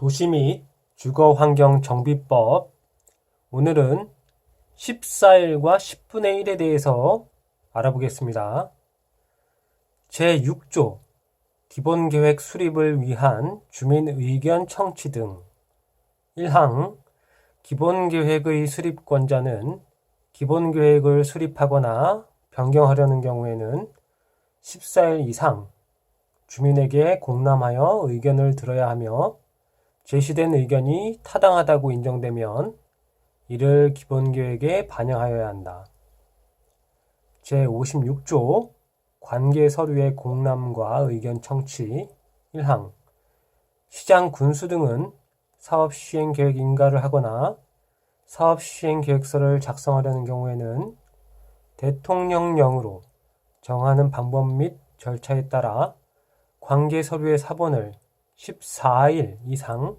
도시 및 주거 환경 정비법. 오늘은 14일과 10분의 1에 대해서 알아보겠습니다. 제6조 기본계획 수립을 위한 주민 의견 청취 등 1항 기본계획의 수립권자는 기본계획을 수립하거나 변경하려는 경우에는 14일 이상 주민에게 공람하여 의견을 들어야 하며 제시된 의견이 타당하다고 인정되면 이를 기본계획에 반영하여야 한다. 제56조 관계 서류의 공람과 의견 청취 1항 시장 군수 등은 사업 시행 계획 인가를 하거나 사업 시행 계획서를 작성하려는 경우에는 대통령령으로 정하는 방법 및 절차에 따라 관계 서류의 사본을 14일 이상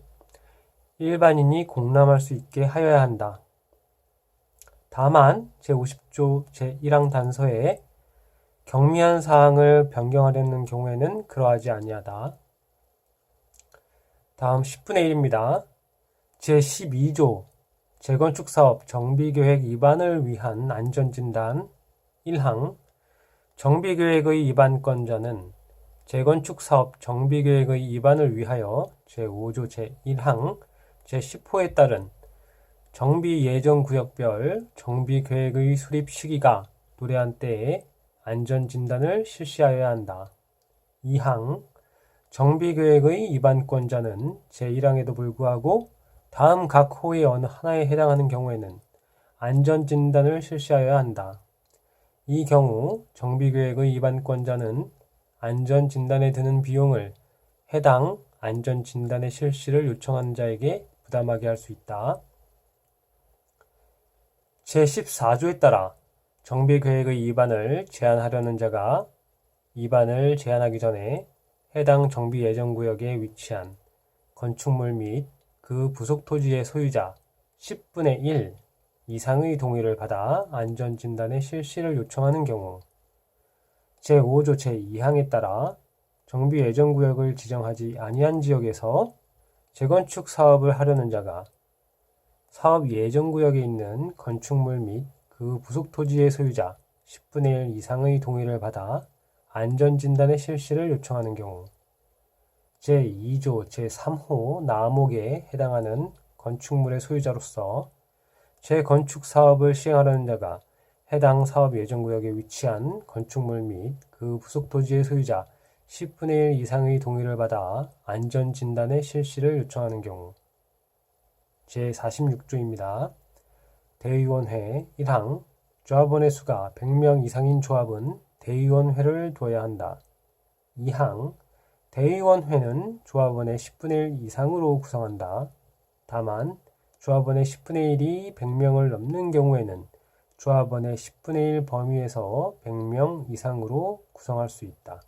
일반인이 공람할 수 있게 하여야 한다. 다만 제50조 제1항 단서에 경미한 사항을 변경하려는 경우에는 그러하지 아니하다. 다음 10분의 1입니다. 제12조 재건축 사업 정비 계획 위반을 위한 안전진단 1항 정비 계획의 위반권자는 재건축 사업 정비 계획의 위반을 위하여 제5조 제1항 제10호에 따른 정비 예정 구역별 정비 계획의 수립 시기가 도래한 때에 안전 진단을 실시하여야 한다. 2항 정비 계획의 위반권자는 제1항에도 불구하고 다음 각 호의 어느 하나에 해당하는 경우에는 안전 진단을 실시하여야 한다. 이 경우 정비 계획의 위반권자는 안전 진단에 드는 비용을 해당 안전 진단의 실시를 요청하는 자에게 부담하게 할 수 있다. 제14조에 따라 정비 계획의 위반을 제한하려는 자가 위반을 제한하기 전에 해당 정비 예정 구역에 위치한 건축물 및 그 부속 토지의 소유자 10분의 1 이상의 동의를 받아 안전 진단의 실시를 요청하는 경우 제5조 제2항에 따라 정비 예정 구역을 지정하지 아니한 지역에서 재건축 사업을 하려는 자가 사업 예정 구역에 있는 건축물 및 그 부속 토지의 소유자 10분의 1 이상의 동의를 받아 안전 진단의 실시를 요청하는 경우 제2조 제3호 나목에 해당하는 건축물의 소유자로서 재건축 사업을 시행하려는 자가 해당 사업 예정 구역에 위치한 건축물 및 그 부속 토지의 소유자 10분의 1 이상의 동의를 받아 안전 진단의 실시를 요청하는 경우 제46조입니다. 대의원회 1항 조합원의 수가 100명 이상인 조합은 대의원회를 둬야 한다. 2항 대의원회는 조합원의 10분의 1 이상으로 구성한다. 다만 조합원의 10분의 1이 100명을 넘는 경우에는 조합원의 10분의 1 범위에서 100명 이상으로 구성할 수 있다.